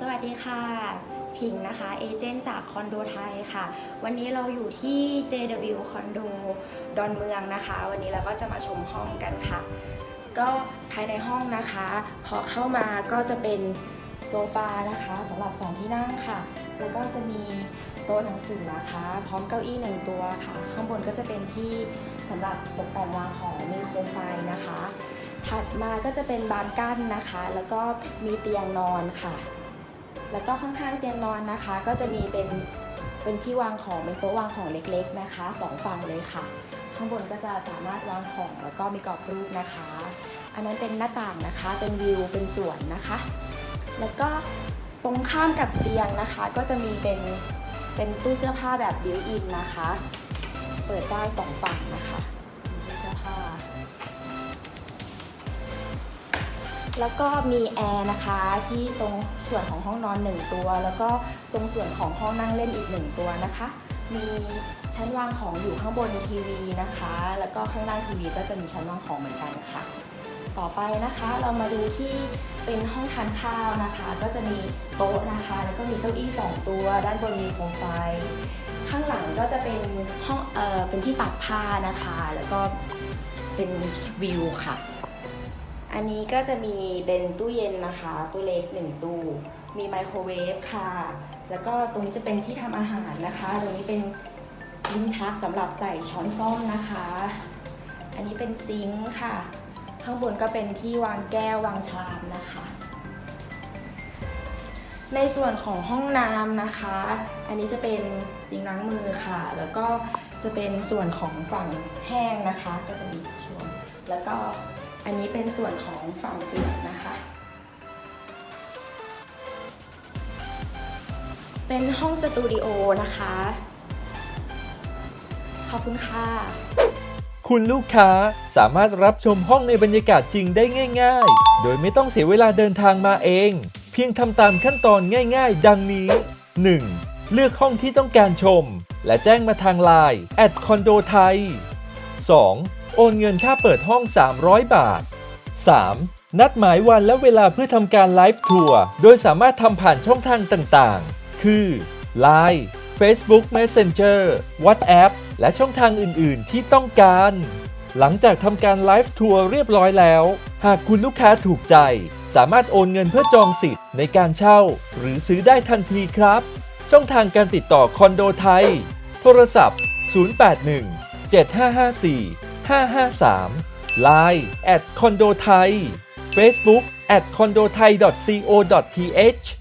สวัสดีค่ะ พิงนะคะ เอเจนต์จากคอนโดไทยค่ะ วันนี้เราอยู่ที่ JW คอนโดดอนเมืองนะคะ วันนี้เราก็จะมาชมห้องกันค่ะ ก็ภายในห้องนะคะ พอเข้ามาก็จะเป็นโซฟานะคะสำหรับ 2 ที่นั่งค่ะ แล้วก็จะมีโต๊ะหนังสือนะคะ พร้อมเก้าอี้หนึ่งตัวค่ะ ข้างบนก็จะเป็นที่สำหรับตกแต่งวางของมีโคมไฟนะคะ ถัดมาก็จะเป็นบานกั้นนะคะ แล้วก็มีเตียงนอนค่ะ แล้วก็ข้างๆเตียงนอนนะคะ ก็จะมีเป็นเป็นที่วางของเป็นโต๊ะวางของเล็กๆนะคะสองฝั่งเลยค่ะ ข้างบนก็จะสามารถวางของแล้วก็มีกรอบรูปนะคะ อันนั้นเป็นหน้าต่างนะคะ เป็นวิวเป็นสวนนะคะ แล้วก็ตรงข้ามกับเตียงนะคะ ก็จะมีเป็นเป็นตู้เสื้อผ้าแบบบิวอินนะคะ เปิดได้สองฝั่งนะคะ แล้วก็มีแอร์นะคะที่ตรงส่วนของห้องนอน 1 ตัว แล้วก็ตรงส่วนของห้องนั่งเล่นอีก 1 ตัวนะคะ มีชั้นวางของอยู่ข้างบนทีวีนะคะ แล้วก็ข้างล่างทีวีก็จะมีชั้นวางของเหมือนกันค่ะ ต่อไปนะคะเรามาดูที่เป็นห้องทานข้าวนะคะ ก็จะมีโต๊ะนะคะ แล้วก็มีเก้าอี้ 2 ตัว ด้านบนมีโคมไฟ ข้างหลังก็จะเป็นห้องเออเป็นที่ตากผ้านะคะ แล้วก็เป็นวิวค่ะ อันนี้ก็จะมีเป็นตู้เย็นนะคะ ตู้เล็กหนึ่งตู้ มีไมโครเวฟค่ะ แล้วก็ตรงนี้จะเป็นที่ทำอาหารนะคะ ตรงนี้เป็นลิ้นชักสำหรับใส่ช้อนส้อมนะคะ อันนี้เป็นซิงค์ค่ะ ข้างบนก็เป็นที่วางแก้ววางชามนะคะ ในส่วนของห้องน้ำนะคะ อันนี้จะเป็นซิงค์ล้างมือค่ะ แล้วก็จะเป็นส่วนของฝั่งแห้งนะคะ ก็จะมีช่วงแล้วก็ อันนี้เป็นส่วนของฝั่งเปียกนะคะ เป็นห้องสตูดิโอนะคะ ขอบคุณค่ะ คุณลูกค้าสามารถรับชมห้องในบรรยากาศจริงได้ง่าย ๆ โดยไม่ต้องเสียเวลาเดินทางมาเอง เพียงทำตามขั้นตอนง่าย ๆ ดังนี้ 1. เลือกห้องที่ต้องการชม และแจ้งมาทางไลน์แอดคอนโดไทย 2. โอนเงินค่าเปิดห้อง 300 บาท 3. นัดหมายวันและเวลาเพื่อทำการไลฟ์ทัวร์ โดยสามารถทำผ่านช่องทางต่างๆ คือ Line Facebook Messenger WhatsApp และช่องทางอื่นๆ ที่ต้องการ หลังจากทำการไลฟ์ทัวร์เรียบร้อยแล้ว หากคุณลูกค้าถูกใจ สามารถโอนเงินเพื่อจองสิทธิ์ในการเช่า หรือซื้อได้ทันทีครับ ช่องทางการติดต่อคอนโดไทย โทรศัพท์ 081 7554 553 Line at คอนโดไทย Facebook at condothai.co.th